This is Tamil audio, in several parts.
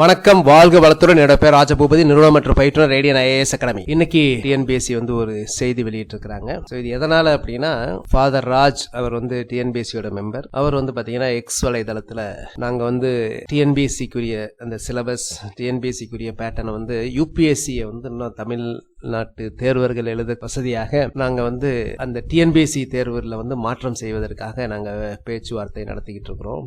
வணக்கம் வாழ்க வளத்துடன். என்னோட பேர் ராஜபூபதி நிறுவனம் மற்றும் பயிற்றுனர் ரேடியன் ஐஏஎஸ் அகாடமி. இன்னைக்கு டிஎன்பிஎஸ்சி வந்து ஒரு செய்தி வெளியிட்டிருக்கிறாங்க. ஸோ இது எதனால அப்படின்னா ஃபாதர் ராஜ் அவர் வந்து டிஎன்பிஎஸ்சியோட மெம்பர் அவர் வந்து பாத்தீங்கன்னா எக்ஸ் வலைதளத்துல நாங்க வந்து டிஎன்பிஎஸ்சிக்குரிய அந்த சிலபஸ் டிஎன்பிஎஸ்சிக்குரிய பேட்டர்னை வந்து யூபிஎஸ்சியை வந்து இன்னும் தமிழ் நாட்டு தேர்வர்கள் எழுத வசதியாக நாங்க வந்து அந்த டிஎன்பிஎஸ்சி தேர்வுல வந்து மாற்றம் செய்வதற்காக நாங்க பேச்சுவார்த்தை நடத்திக்கிட்டு இருக்கிறோம்.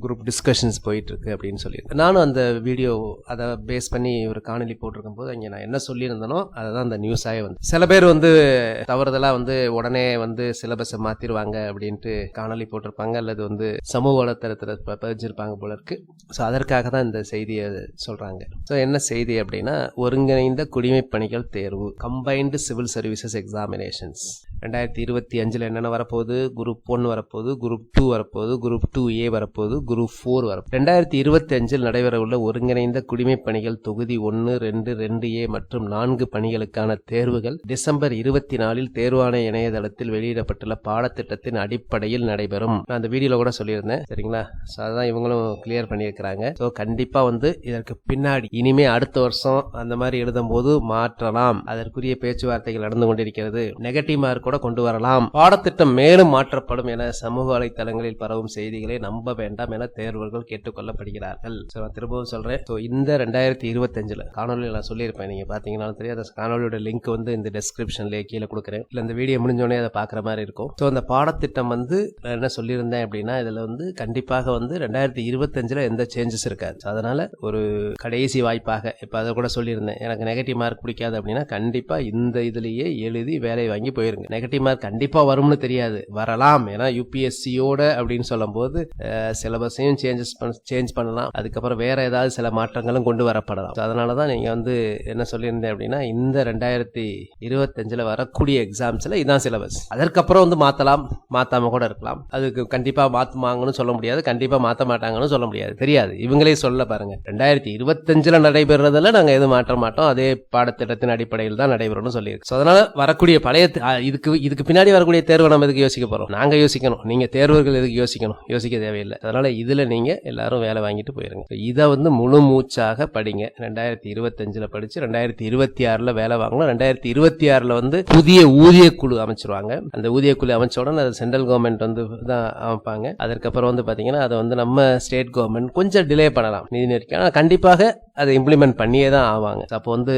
குரூப் டிஸ்கஷன்ஸ் போயிட்டுருக்கு அப்படின்னு சொல்லி நானும் அந்த வீடியோ அதை பேஸ் பண்ணி ஒரு காணொலி போட்டிருக்கும் போது அங்கே நான் என்ன சொல்லியிருந்தனோ அதை தான் அந்த நியூஸாகவே வந்து சில பேர் வந்து தவறுதலாக வந்து உடனே வந்து சிலபஸை மாற்றிடுவாங்க அப்படின்ட்டு காணொலி போட்டிருப்பாங்க. அல்லது வந்து சமூக வலைத்தளத்தில் ப- பதிஞ்சிருப்பாங்க போல இருக்கு. ஸோ அதற்காக தான் இந்த செய்தியை சொல்கிறாங்க ஸோ என்ன செய்தி அப்படின்னா ஒருங்கிணைந்த குடிமைப் பணிகள் தேர்வு கம்பைன்டு சிவில் சர்வீசஸ் எக்ஸாமினேஷன்ஸ் ரெண்டாயிரத்தி இருபத்தி அஞ்சில் என்னென்ன வரப்போகுது? குரூப் ஒன் வரப்போகுது குரூப் டூ வரப்போகுது குரூப் டூ ஏ வரப்போகுது குரூப் ஃபோர் வரப்போகுது. ரெண்டாயிரத்தி இருபத்தி அஞ்சில் நடைபெறவுள்ள ஒருங்கிணைந்த குடிமைப் பணிகள் தொகுதி ஒன்று ரெண்டு ரெண்டு ஏ மற்றும் நான்கு பணிகளுக்கான தேர்வுகள் டிசம்பர் இருபத்தி நாலில் தேர்வாணைய இணையதளத்தில் வெளியிடப்பட்டுள்ள பாடத்திட்டத்தின் அடிப்படையில் நடைபெறும். நான் அந்த வீடியோவில் கூட சொல்லியிருந்தேன் சரிங்களா? ஸோ அதான் இவங்களும் கிளியர் பண்ணியிருக்கிறாங்க. ஸோ கண்டிப்பாக வந்து இதற்கு பின்னாடி இனிமே அடுத்த வருஷம் அந்த மாதிரி எழுதும்போது மாற்றலாம். அதற்குரிய பேச்சுவார்த்தைகள் நடந்து கொண்டிருக்கிறது. நெகட்டிவ் மார்க் கூட கொண்டு வரலாம். பாடத்திட்டம் மேலும் மாற்றப்படும் என சமூக வலைத்தளங்களில் பரவும் செய்திகளை நம்ப வேண்டாம் என தேர்வர்கள் கேட்டுக்கொள்ளப்படுகிறார்கள். ஸோ நான் திரும்பவும் சொல்றேன். ஸோ இந்த ரெண்டாயிரத்தி இருபத்தஞ்சில் காணொலியில் நான் சொல்லியிருப்பேன். நீங்க பார்த்தீங்கன்னாலும் தெரியும். அந்த காணொலியோட லிங்க் வந்து இந்த டெஸ்கிரிப்ஷன்லேயே கீழே கொடுக்குறேன். இல்லை இந்த வீடியோ முடிஞ்சோடனே அதை பார்க்குற மாதிரி இருக்கும். ஸோ அந்த பாடத்திட்டம் வந்து நான் என்ன சொல்லியிருந்தேன் அப்படின்னா இதில் வந்து கண்டிப்பாக வந்து ரெண்டாயிரத்தி இருபத்தஞ்சில் எந்த சேஞ்சஸ் இருக்காது. So, அதனால ஒரு கடைசி வாய்ப்பாக இப்போ அதை கூட சொல்லியிருந்தேன். எனக்கு நெகட்டிவ் மார்க் பிடிக்காது அப்படின்னா கண்டிப்பாக இந்த இதுலேயே எழுதி வேலை வாங்கி போயிருங்க. நெகட்டிவ் மார்க் கண்டிப்பாக வரும்னு தெரியாது. வரலாம். ஏன்னா யூபிஎஸ்சியோட அப்படின்னு சொல்லும்போது சிலபஸையும் சேஞ்சஸ் பண்ண சேஞ்ச் பண்ணலாம். அதுக்கப்புறம் வேற ஏதாவது சில மாற்றங்களும் கொண்டு வரப்படலாம். அதனால தான் நீங்கள் வந்து என்ன சொல்லியிருந்தேன் அப்படின்னா இந்த ரெண்டாயிரத்தி இருபத்தஞ்சில் வரக்கூடிய எக்ஸாம்ஸில் இதான் சிலபஸ் அதற்கப்புறம் வந்து மாற்றலாம் மாற்றாம கூட இருக்கலாம். அதுக்கு கண்டிப்பாக மாற்றுமாங்கன்னு சொல்ல முடியாது. கண்டிப்பாக மாற்ற மாட்டாங்கன்னு சொல்ல முடியாது. தெரியாது. இவங்களே சொல்ல பாருங்கள் ரெண்டாயிரத்தி இருபத்தஞ்சில் நடைபெறதில் நாங்கள் எதுவும் மாற்ற மாட்டோம். அதே பாடத்திட்டத்தின் அடிப்படையில் தான் நடைபெறும்னு சொல்லியிருக்கு. ஸோ அதனால் வரக்கூடிய பழைய இதுக்கு இதுக்கு இதுக்கு பின்னாடி வரக்கூடிய தேர்வை நம்ம எதுக்கு யோசிக்க போகிறோம் நாங்கள் யோசிக்கணும். நீங்கள் தேர்வர்கள் எதுக்கு யோசிக்கணும்? யோசிக்க தேவையில்லை. அதனால இதில் நீங்கள் எல்லாரும் வேலை வாங்கிட்டு போயிருங்க. இதை வந்து முழு மூச்சாக படிங்க. ரெண்டாயிரத்தி இருபத்தஞ்சில் படிச்சு ரெண்டாயிரத்தி இருபத்தி ஆறில் வேலை வாங்கணும். ரெண்டாயிரத்தி இருபத்தி ஆறில் வந்து புதிய ஊதிய குழு அமைச்சிருவாங்க. அந்த ஊதிய குழு அமைச்ச உடனே அது சென்ட்ரல் கவர்மெண்ட் வந்து தான் அமைப்பாங்க. அதற்கப்புறம் வந்து பார்த்தீங்கன்னா அதை வந்து நம்ம ஸ்டேட் கவர்மெண்ட் கொஞ்சம் டிலே பண்ணலாம். நிதி நெருக்கி ஆனால் கண்டிப்பாக அதை இம்ப்ளிமெண்ட் பண்ணியே தான் ஆவாங்க. அப்போ வந்து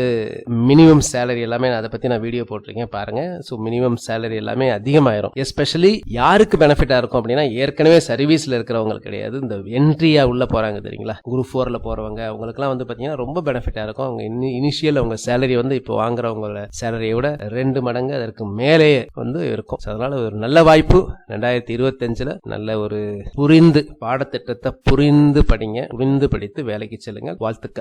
மினிமம் சேலரி எல்லாமே அதை பற்றி நான் வீடியோ போட்டிருக்கேன் பாருங்க. ஸோ மினிமம் சேலரி எல்லாமே அதிகமாயிரும். எஸ்பெஷலி யாருக்கு பெனிஃபிட்டாக இருக்கும் அப்படின்னா ஏற்கனவே சர்வீஸில் இருக்கிறவங்களுக்கு கிடையாது. இந்த என்ட்ரியா உள்ள போகிறாங்க தெரியுங்களா? குரூப் ஃபோரில் போகிறவங்க அவங்களுக்குலாம் வந்து பார்த்தீங்கன்னா ரொம்ப பெனிஃபிட்டாக இருக்கும். அவங்க இனிஷியல் அவங்க சேலரி வந்து இப்போ வாங்குறவங்களோட சேலரியை விட ரெண்டு மடங்கு அதற்கு மேலே வந்து இருக்கும். அதனால ஒரு நல்ல வாய்ப்பு. ரெண்டாயிரத்தி இருபத்தஞ்சில் நல்ல ஒரு புரிந்து பாடத்திட்டத்தை புரிந்து படிங்க புரிந்து படித்து வேலைக்கு செல்லுங்கள் வாழ்த்துக்கள்.